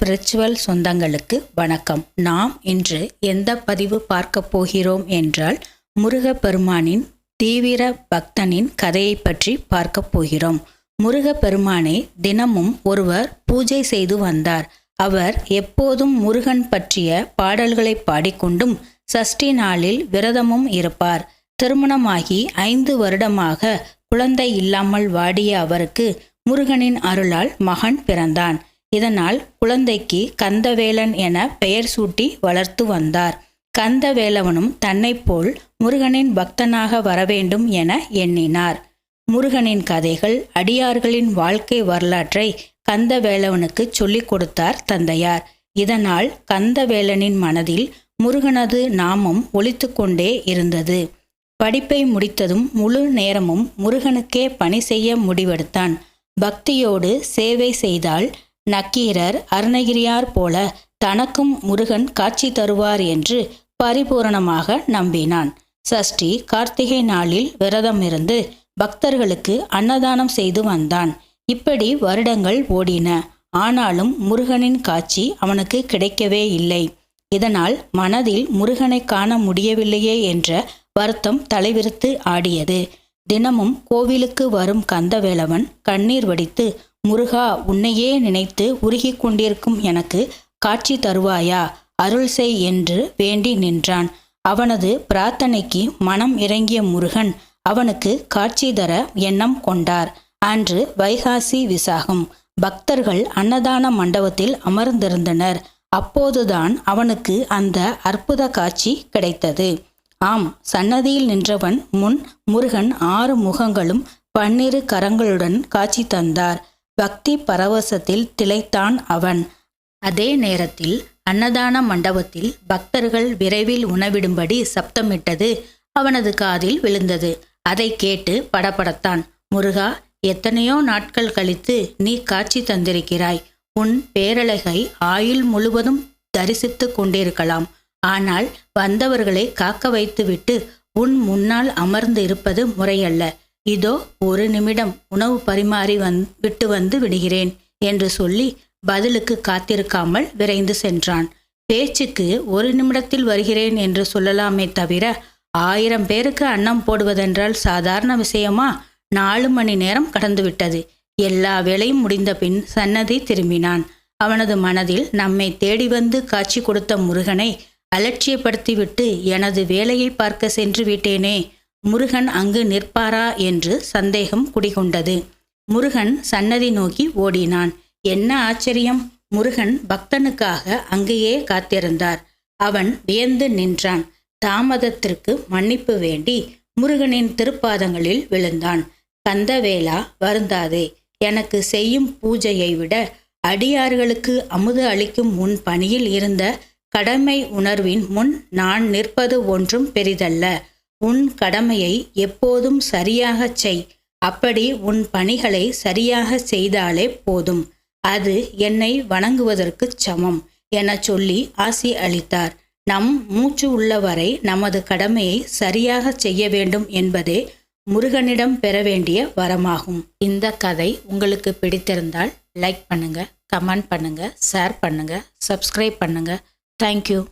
Spiritual சொந்தங்களுக்கு வணக்கம். நாம் இன்று எந்த பதிவு பார்க்க போகிறோம் என்றால் முருகப்பெருமானின் தீவிர பக்தனின் கதையை பற்றி பார்க்க போகிறோம். முருகப்பெருமானை தினமும் ஒருவர் பூஜை செய்து வந்தார். அவர் எப்போதும் முருகன் பற்றிய பாடல்களை பாடிக்கொண்டும் சஷ்டி நாளில் விரதமும் இருப்பார். திருமணமாகி ஐந்து வருடமாக குழந்தை இல்லாமல் வாடிய அவருக்கு முருகனின் அருளால் மகன் பிறந்தான். இதனால் குழந்தைக்கு கந்தவேலன் என பெயர் சூட்டி வளர்த்து வந்தார். கந்தவேலவனும் தன்னைப் போல் முருகனின் பக்தனாக வரவேண்டும் என எண்ணினார். முருகனின் கதைகள் அடியார்களின் வாழ்க்கை வரலாற்றை கந்தவேலவனுக்கு சொல்லிக் கொடுத்தார் தந்தையார். இதனால் கந்தவேலனின் மனதில் முருகனது நாமம் ஒழித்துக்கொண்டே இருந்தது. படிப்பை முடித்ததும் முழு நேரமும் முருகனுக்கே பணி செய்ய முடிவெடுத்தான். பக்தியோடு சேவை செய்தால் நக்கீரர் அருணகிரியார் போல தனக்கும் முருகன் காட்சி தருவார் என்று பரிபூரணமாக நம்பினான். சஷ்டி கார்த்திகை நாளில் விரதம் இருந்து பக்தர்களுக்கு அன்னதானம் செய்து வந்தான். இப்படி வருடங்கள் ஓடின. ஆனாலும் முருகனின் காட்சி அவனுக்கு கிடைக்கவே இல்லை. இதனால் மனதில் முருகனை காண முடியவில்லையே என்ற வருத்தம் தலைவிரித்து ஆடியது. தினமும் கோவிலுக்கு வரும் கந்தவேலவன் கண்ணீர் வடித்து முருகா உன்னையே நினைத்து உருகிக் கொண்டிருக்கும் எனக்கு காட்சி தருவாயா? அருள் செய் என்று வேண்டி நின்றான். அவனது பிரார்த்தனைக்கு மனம் இறங்கிய முருகன் அவனுக்கு காட்சி தர எண்ணம் கொண்டார். அன்று வைகாசி விசாகம். பக்தர்கள் அன்னதான மண்டபத்தில் அமர்ந்திருந்தனர். அப்போதுதான் அவனுக்கு அந்த அற்புத காட்சி கிடைத்தது. ஆம் சன்னதியில் நின்றவன் முன் முருகன் ஆறு முகங்களும் பன்னிரு கரங்களுடன் காட்சி தந்தார். பக்தி பரவசத்தில் திளைத்தான் அவன். அதே நேரத்தில் அன்னதான மண்டபத்தில் பக்தர்கள் விரைவில் உணவிடும்படி சப்தமிட்டது அவனது காதில் விழுந்தது. அதை கேட்டு படபடத்தான். முருகா எத்தனையோ நாட்கள் கழித்து நீ காட்சி தந்திருக்கிறாய். உன் பேரழகை ஆயுள் முழுவதும் தரிசித்து கொண்டிருக்கலாம். ஆனால் வந்தவர்களை காக்க வைத்துவிட்டு உன் முன்னால் அமர்ந்து இருப்பது முறையல்ல. இதோ ஒரு நிமிடம் உணவு பரிமாறி வந் விட்டு வந்து விடுகிறேன் என்று சொல்லி பதிலுக்கு காத்திருக்காமல் விரைந்து சென்றான். பேச்சுக்கு ஒரு நிமிடத்தில் வருகிறேன் என்று சொல்லலாமே தவிர ஆயிரம் பேருக்கு அன்னம் போடுவதென்றால் சாதாரண விஷயமா? நாலு மணி நேரம் கடந்துவிட்டது. எல்லா வேலையும் முடிந்த பின் சன்னதி திரும்பினான். அவனது மனதில் நம்மை தேடி வந்து காட்சி கொடுத்த முருகனை அலட்சியப்படுத்திவிட்டு எனது வேலையை பார்க்க சென்று விட்டேனே முருகன் அங்கு நிற்பாரா என்று சந்தேகம் குடிகொண்டது. முருகன் சன்னதி நோக்கி ஓடினான். என்ன ஆச்சரியம்? முருகன் பக்தனுக்காக அங்கேயே காத்திருந்தார். அவன் வியந்து நின்றான். தாமதத்திற்கு மன்னிப்பு வேண்டி முருகனின் திருப்பாதங்களில் விழுந்தான். கந்தவேலா வருந்தாதே எனக்கு செய்யும் பூஜையை விட அடியார்களுக்கு அமுது அளிக்கும் உன் பணியில் இருந்த கடமை உணர்வின் முன் நான் நிற்பது ஒன்றும் பெரிதல்ல. உன் கடமையை எப்போதும் சரியாகச் செய். அப்படி உன் பணிகளை சரியாக செய்தாலே போதும். அது என்னை வணங்குவதற்குச் சமம் என சொல்லி ஆசி அளித்தார். நம் மூச்சு உள்ளவரை நமது கடமையை சரியாக செய்ய வேண்டும் என்பதே முருகனிடம் பெற வேண்டிய வரமாகும். இந்த கதை உங்களுக்கு பிடித்திருந்தால் லைக் பண்ணுங்க கமெண்ட் பண்ணுங்க ஷேர் பண்ணுங்க சப்ஸ்கிரைப் பண்ணுங்க. Thank you.